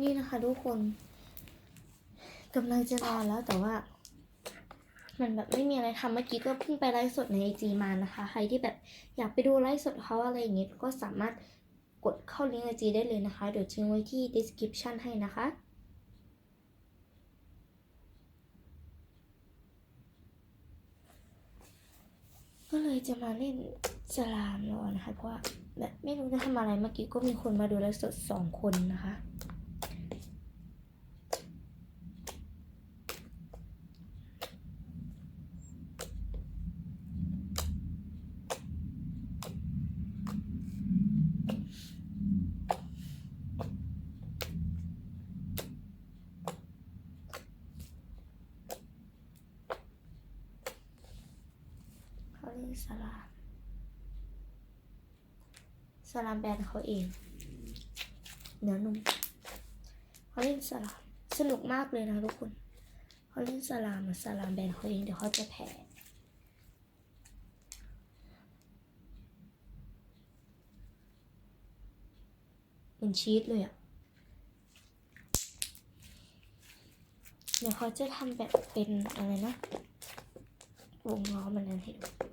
นี่นะคะทุกคนกำลังจะนอนแล้วแต่ว่า มันแบบไม่มีอะไรทำเมื่อกี้ก็เพิ่งไปไลฟ์สดในไอจีมานะคะ ใครที่แบบอยากไปดูไลฟ์สดเขาอะไรอย่างเงี้ยก็สามารถกดเข้าลิงก์ไอจีได้เลยนะคะ เดี๋ยวทิ้งไว้ที่ description ให้นะคะก็เลยจะมาเล่นสลามรอนะคะ เพราะว่าแบบไม่รู้จะทำอะไรเมื่อกี้ก็มีคนมาดูไลฟ์สดสองคนนะคะ เขาเล่นสลามสลามแบรนด์เขาเองเนื้อนุ่มเขาเล่นสลามสนุกมากเลยนะทุกคนเขาเล่นสลามสลามแบรนด์เขาเองเดี๋ยวเขาจะแผ่เหมันชีสเลยอะเดี๋ยวเขาจะทำแบบเป็นอะไรนะวงล้อมันนั้นให้ดู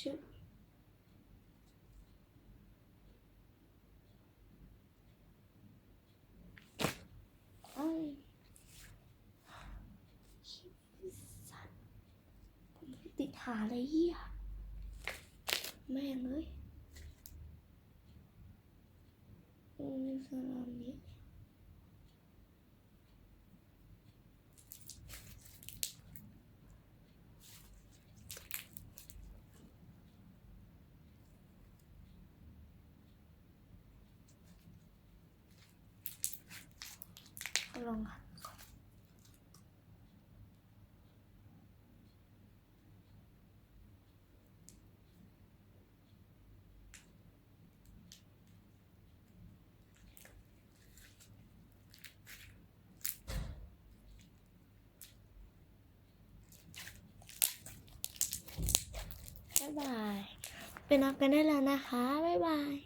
ชื่อไอ้ยสัตว์ผมติดหาอะไรเหี้ยแม่งเลยอืมสลามนี้ ลองหันก่อนบ๊ายบายไปนอนกันได้แล้วนะคะ บ๊ายบาย